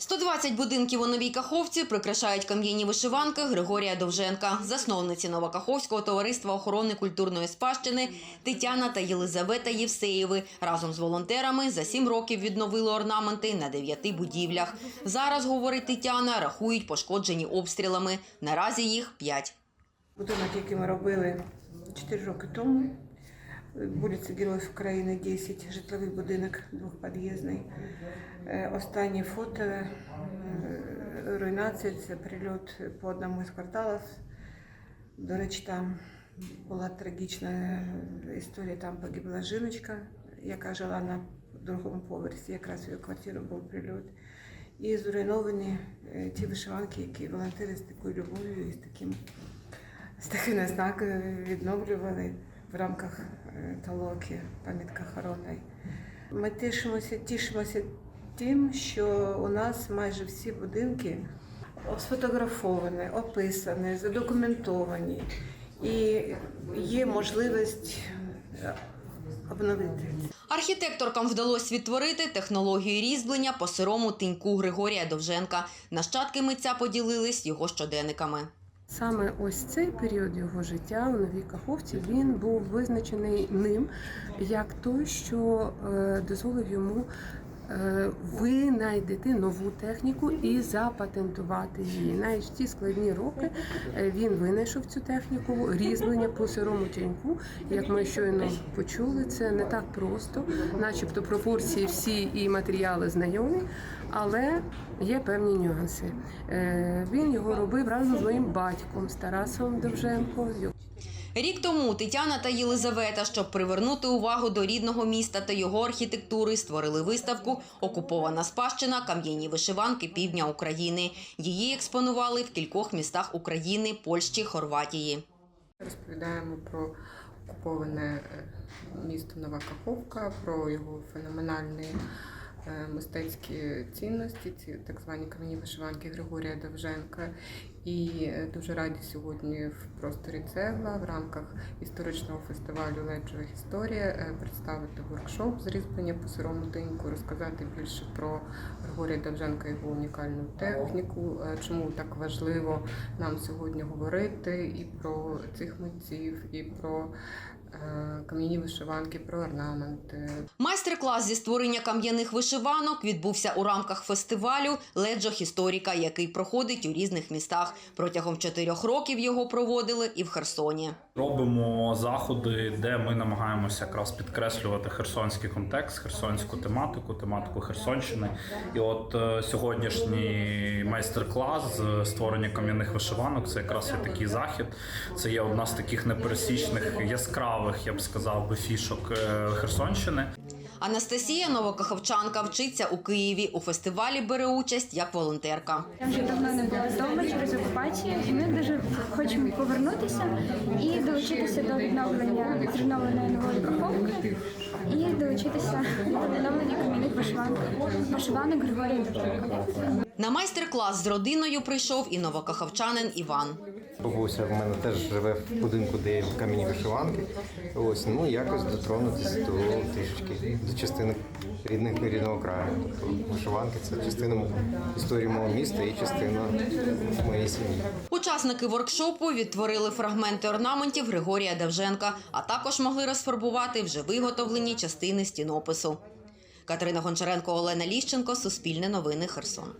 120 будинків у Новій Каховці прикрашають кам'яні вишиванки Григорія Довженка, засновниці Новокаховського товариства охорони культурної спадщини Тетяна та Єлизавета Євсеєви разом з волонтерами за сім років відновили орнаменти на дев'яти будівлях. Зараз, говорить Тетяна, рахують пошкоджені обстрілами. Наразі їх п'ять. Будинок, який ми робили 4 роки тому, вулиця Героїв України, 10, житловий будинок двохпід'їзний. Е, Останнє фото е, руйнація це прильот по одному з кварталів. До речі, там була трагічна історія, там погибла жіночка, яка жила на другому поверсі, якраз в її квартиру був прильот. І зруйновані е, ті вишиванки, які волонтери з такою любов'ю і з таким з такими знаками відновлювали в рамках е, толоки пам'ятка Харотай. Ми тішимося, тішимося тим, що у нас майже всі будинки сфотографовані, описані, задокументовані і є можливість е, обновити. Архітекторкам вдалося відтворити технологію різьблення по сирому тиньку Григорія Довженка. Нащадки митця поділились його щоденниками. Саме ось цей період його життя у Новій Каховці він був визначений ним як той, що е, дозволив йому е, винайдити нову техніку і запатентувати її. Навіть ті складні роки е, він винайшов цю техніку різьблення по сирому тіньку. Як ми щойно почули, це не так просто, начебто пропорції всі і матеріали знайомі, але є певні нюанси. Е, Він його робив разом з моїм батьком з Тарасом Довженко. Рік тому Тетяна та Єлизавета, щоб привернути увагу до рідного міста та його архітектури, створили виставку Окупована спадщина кам'яні вишиванки півдня України. Її експонували в кількох містах України, Польщі, Хорватії. Розповідаємо про окуповане е, місто Нова Каховка, про його феноменальні е, мистецькі цінності, ці так звані кам'яні вишиванки Григорія Довженка. І е, дуже раді сьогодні в просторі цегла в рамках історичного фестивалю Леджова історія е, представити воркшоп з різьблення по сирому тиньку, розказати більше про Григорія Довженка і його унікальну техніку, е, чому так важливо нам сьогодні говорити і про цих митців, і про е, кам'яні вишиванки, про орнаменти. Майстер-клас зі створення кам'яних вишиванок відбувся у рамках фестивалю Леджох історика, який проходить у різних містах. Протягом чотирьох років його проводили і в Херсоні. Робимо заходи, де ми намагаємося якраз підкреслювати херсонський контекст, херсонську тематику, тематику Херсонщини. І от е, сьогоднішній майстер-клас з створення кам'яних вишиванок це якраз є такий захід. Це є одна з таких непересічних яскравих, я б сказав фішок е, Херсонщини. Анастасія Новокаховчанка вчиться у Києві. У фестивалі бере участь як волонтерка. Я вже давно не була вдома через окупацію, ми дуже хочемо повернутися і долучитися до відновлення відновленої нової каховки і долучитися до відновлення кам'яних вишиванок вишиванок Григорія Довженка. На майстер-клас з родиною прийшов і новокаховчанин Іван. Бабуся в мене теж живе в будинку, де є кам'яні вишиванки. Ось ну якось дотронутися до трішечки до частини рідних рідного краю. Тобто вишиванки це частина історії мого міста і частина моєї сім'ї. Учасники воркшопу відтворили фрагменти орнаментів Григорія Довженка, а також могли розфарбувати вже виготовлені частини стінопису. Катерина Гончаренко, Олена Ліщенко, Суспільне новини, Херсон.